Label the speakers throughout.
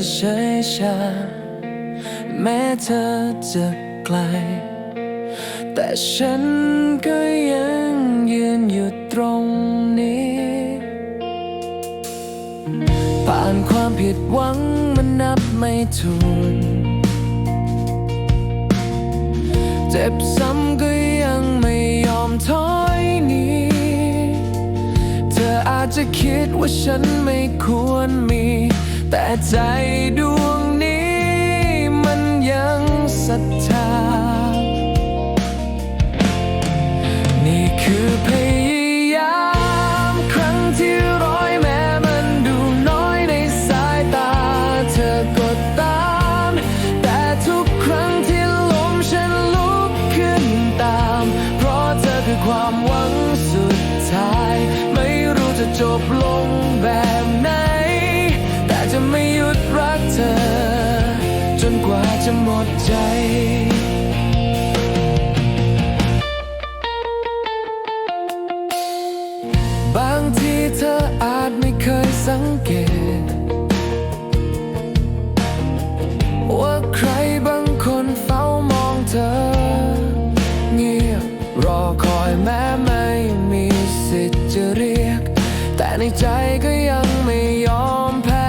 Speaker 1: จะเฉยชา แม้เธอจะไกล แต่ฉันก็ยังยืนอยู่ตรงนี้ ผ่านความผิดหวังมันนับไม่ถ้วนเจ็บซ้ำก็ยังไม่ยอมถอยหนีเธออาจจะคิดว่าฉันไม่ควรมี แต่ใจดวง งเกต ว่าใครบางคนเฝ้ามองเธอ เงียบรอคอยแม้ไม่มีสิทธิ์จะเรียก แต่ในใจก็ยังไม่ยอมแพ้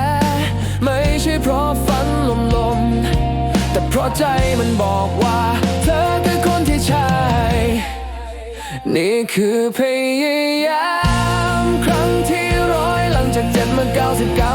Speaker 1: ไม่ใช่เพราะฝันลมๆแต่เพราะใจมันบอกว่าเธอคือคนที่ใช่ นี่คือพยาย 高兴。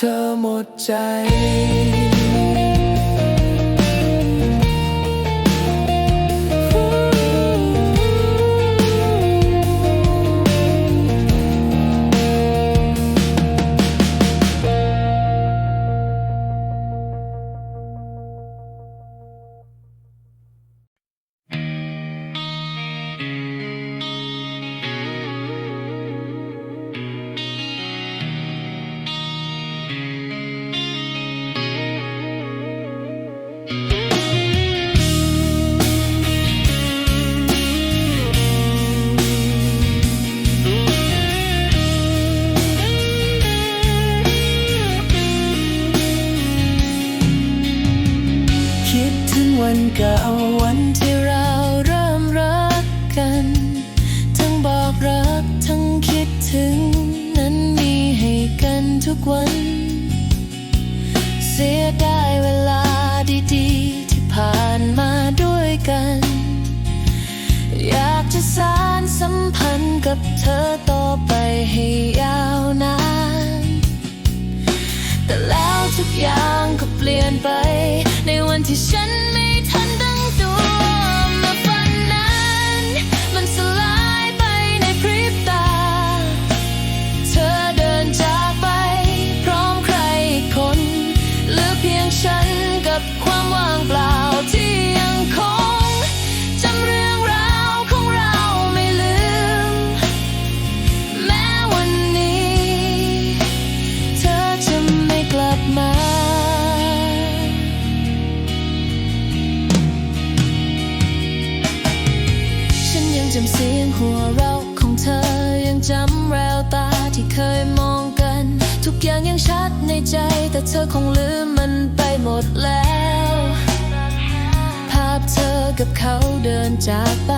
Speaker 1: ธอหมดใจับเธอต่อไปให้ยาวนาน แต่แล้วทุกอย่างก็เปลี่ยนไป ในวันที่ฉันไม่ จแต่
Speaker 2: เธอคงลืมมันไปหมดแล้ว ภาพเธอกับเขาเดินจากไป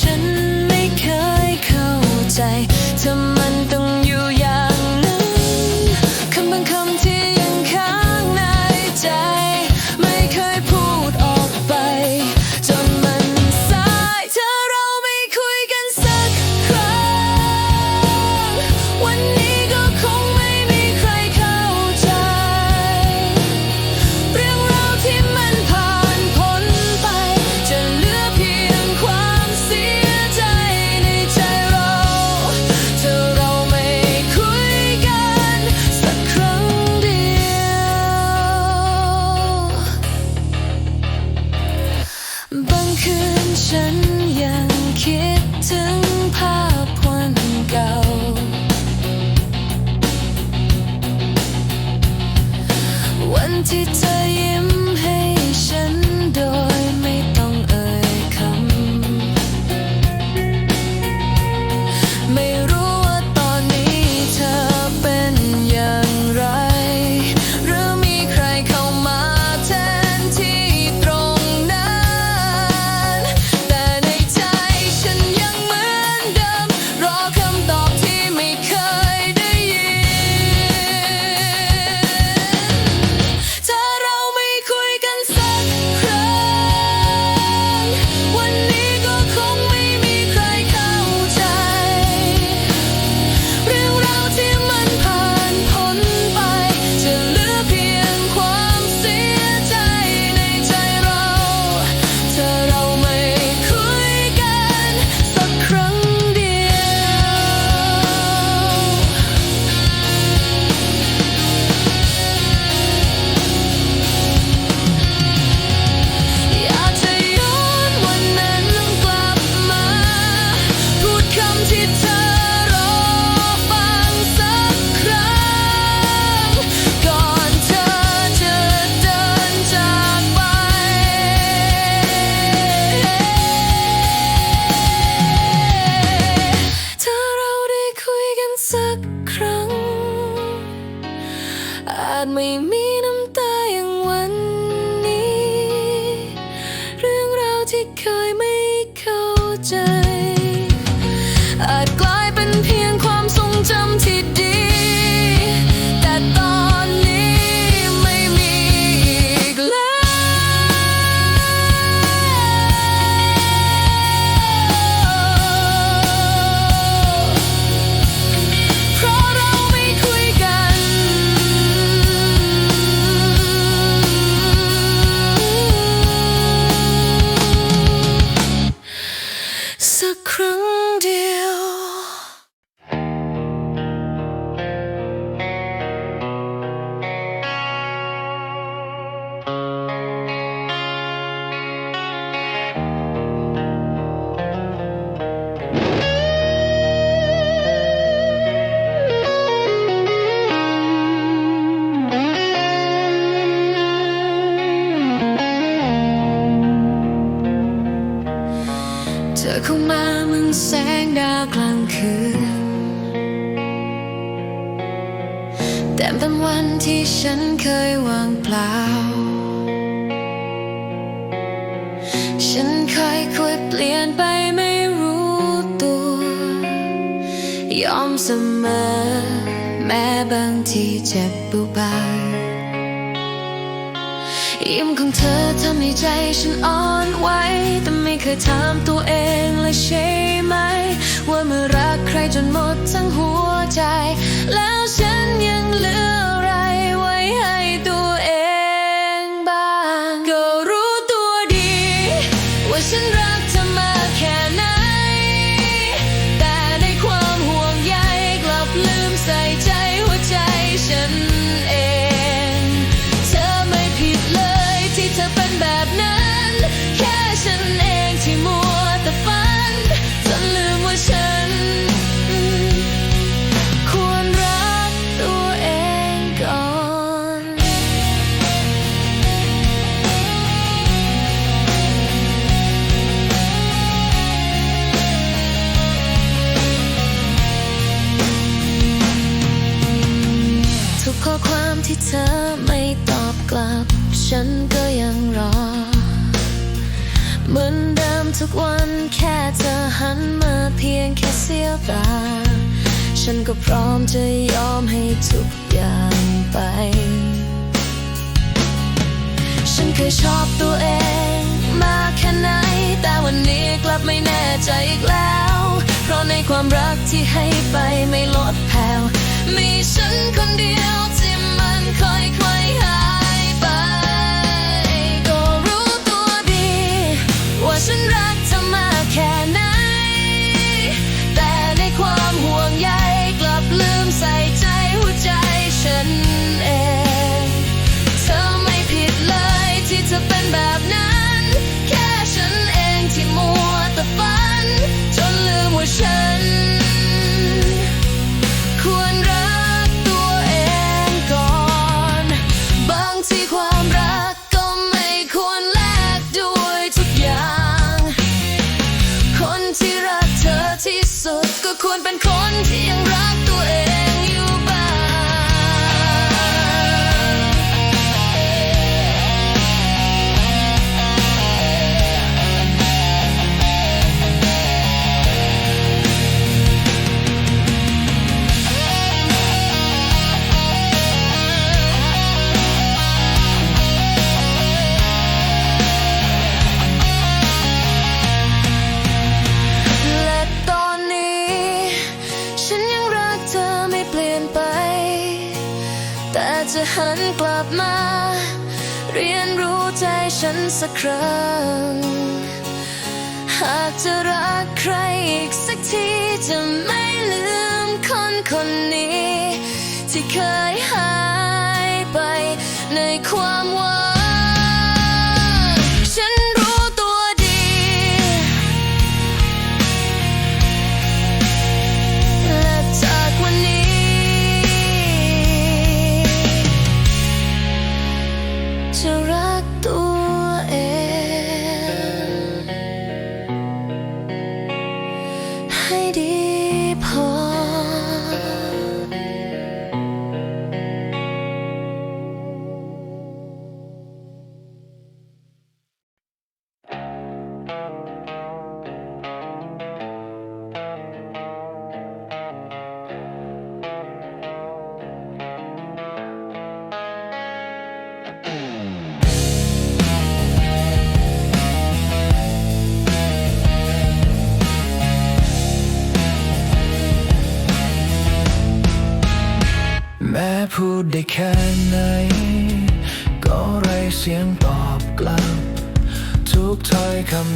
Speaker 2: ฉันไม่เคยเข้าใจ ยอมเสมอ แม้บางทีเจ็บเบาๆยิ้มของเธอทำให้ใจฉันอ่อนไหวแต่ไม่เคยถามตัวเองเลยใช่ไหม ว่าเมื่อรักใครจนหมดทั้งหัวใจ แล้วฉันยังเหลืออะไรไว้ให้ตัว ทุกวันแค่เธอหันมาเพียงแค่เสียตา ฉันก็พร้อมจะยอมให้ทุกอย่างไป ฉันเคยชอบตัวเองมากแค่ไหน แต่วันนี้กลับไม่แน่ใจอีกแล้ว เพราะในความรักที่ให้ไปไม่ลดแผ่วมีฉันคนเดียว จะหันกลับมา เรียนรู้ใจฉันสักครั้ง หากจะรักใครอีกสักทีจะไม่ลืมคนคนนี้ ที่เคยหายไปในความว่า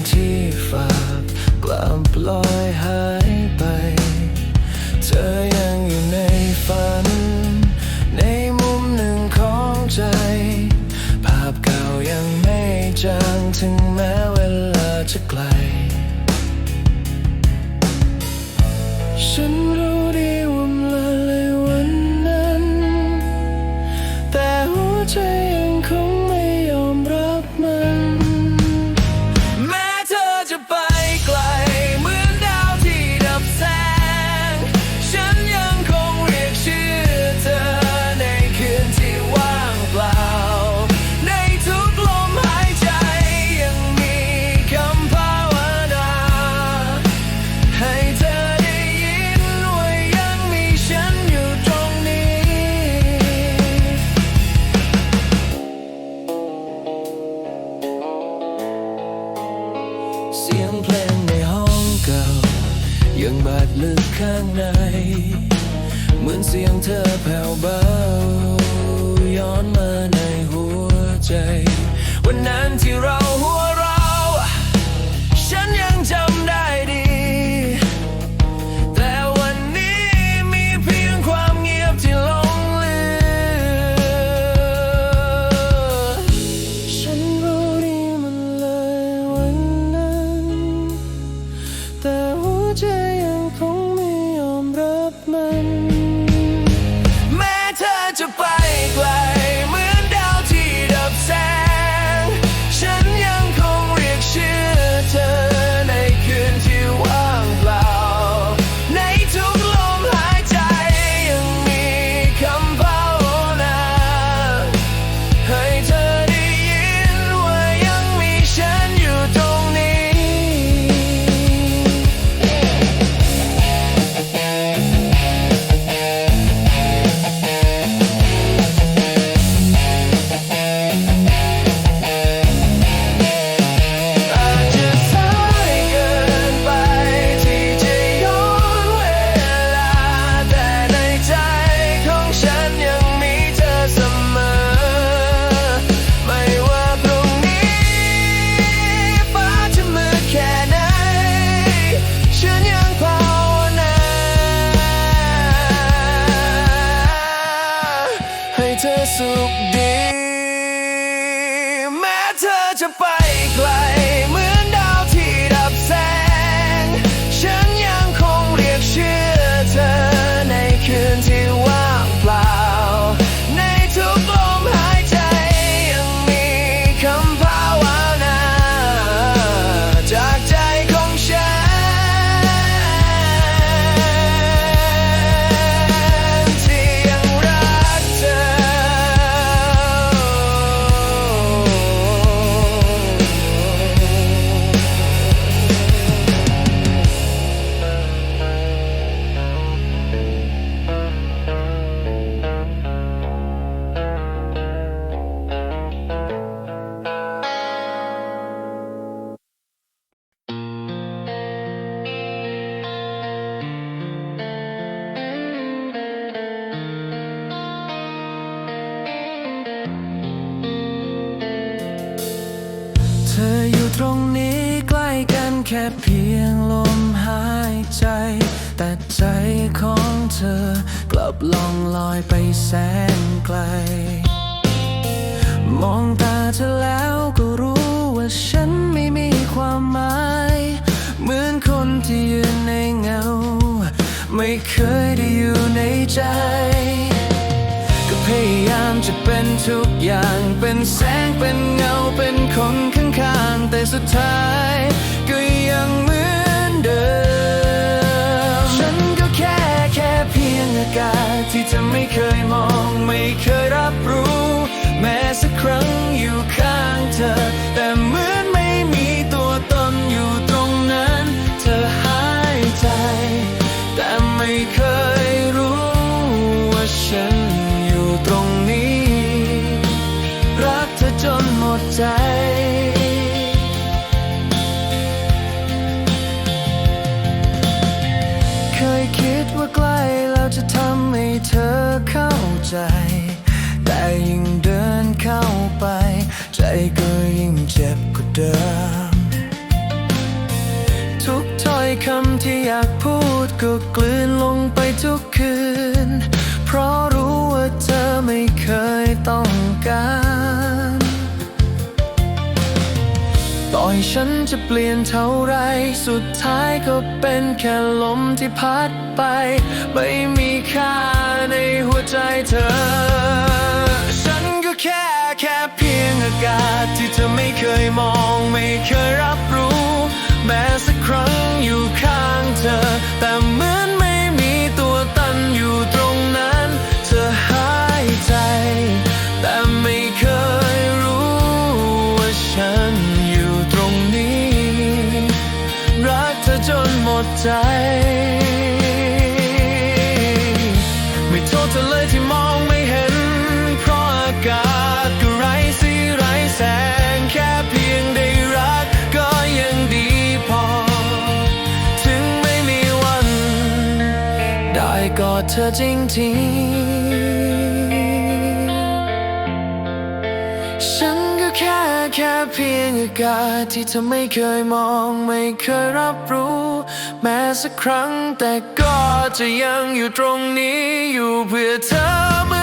Speaker 1: ที่ฝากกล่าวปล่อยให้ จะเป็นทุกอย่างเป็นแสงเป็นเงาเป็นคนข้างๆแต่สุดท้ายก็ยังเหมือนเดิม ฉันก็แค่แค่เพียงอากาศที่เธอไม่เคยมองไม่เคยรับรู้ แม้สักครั้งอยู่ข้างเธอ แต่เหมือนไม่มีตัวตนอยู่ตรงนั้น เธอหายใจ แต่ไม่เคยรู้ว่าฉันอยู่ตรงนี้ ใจ แต่ยิ่งเดินเข้าไป ใจก็ยิ่งเจ็บกว่าเดิม ทุกถ้อยคำที่อยากพูดก็กลืนลงไปทุกคืน ฉันจะเปลี่ยนเท่าไร สุดท้ายก็เป็นแค่ลมที่พัดไป ไม่มีค่าในหัวใจเธอ ฉันก็แค่แค่เพียงอากาศที่เธอไม่เคยมองไม่เคยรับรู้ แม้สักครั้งอยู่ข้างเธอ แต่เหมือน ใจ ไม่โทษเธอเลยที่มองไม่เห็น เพราะอากาศก็ไร้สีไร้แสงแค่เพียงได้รักก็ยังดีพอ ถึงไม่มีวัน ได้กอดเธอจริงๆ กาศที่เธอไม่เคยมองไม่เคยรับรู้ แม้สักครั้งแต่ก็จะยังอยู่ตรงนี้อยู่เพื่อเธอ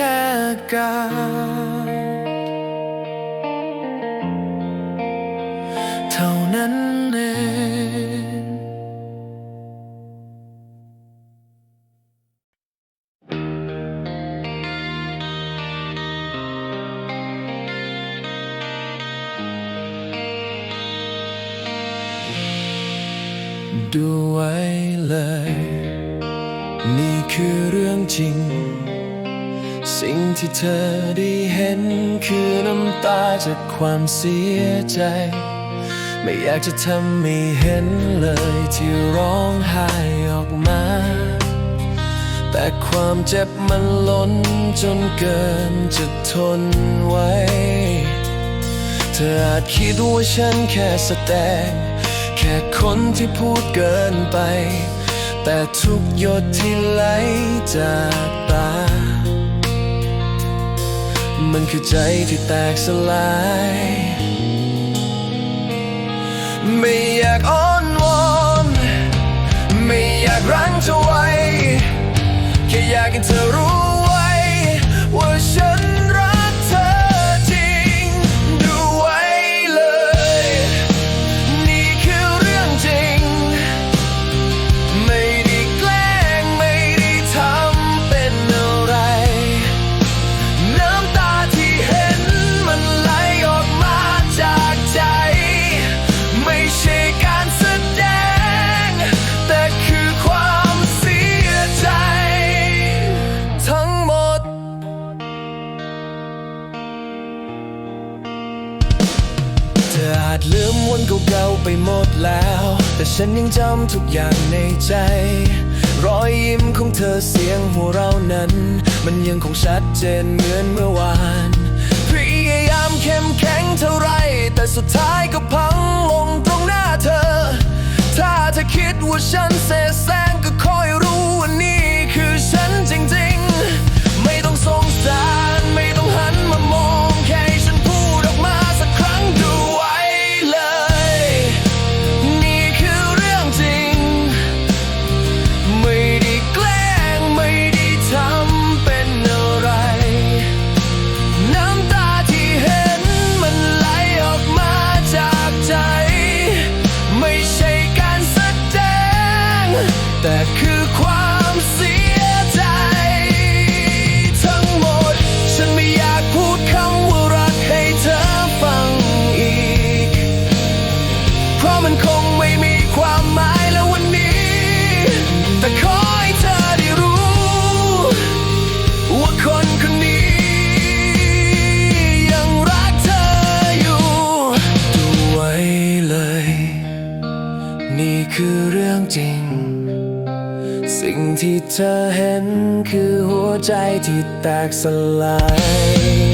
Speaker 1: ค่กาศเท่านั้นเองดูไว้เลย นี่คือเรื่องจริง สิ่งที่เธอได้เห็นคือน้ำตาจากความเสียใจ ไม่อยากจะทำให้เห็นเลยที่ร้องไห้ออกมา แต่ความเจ็บมันล้นจนเกินจะทนไว้ เธออาจคิดว่าฉันแค่แสดงแค่คนที่พูดเกินไป แต่ทุกหยดที่ไหลจากตา มันคือใจที่แตกสลาย ไม่อยากอ้อนวอนไม่อยากรั้งเธอไว้ แค่อยากให้เธอรู้ หมดแล้ว แต่ฉันยังจำทุกอย่างในใจ รอยยิ้มของเธอเสียงหัวเราะนั้น มันยังคงชัดเจนเหมือนเมื่อวานพยายามเข้มแข็งเท่าไร แต่สุดท้ายก็พังลงตรงหน้าเธอ ถ้าเธอคิดว่าฉันเสแสร้งก็คอยรู้ว่านี่คือฉันจริงๆ ไม่ต้องสงสาร ที่เธอเห็นคือหัวใจที่แตกสลาย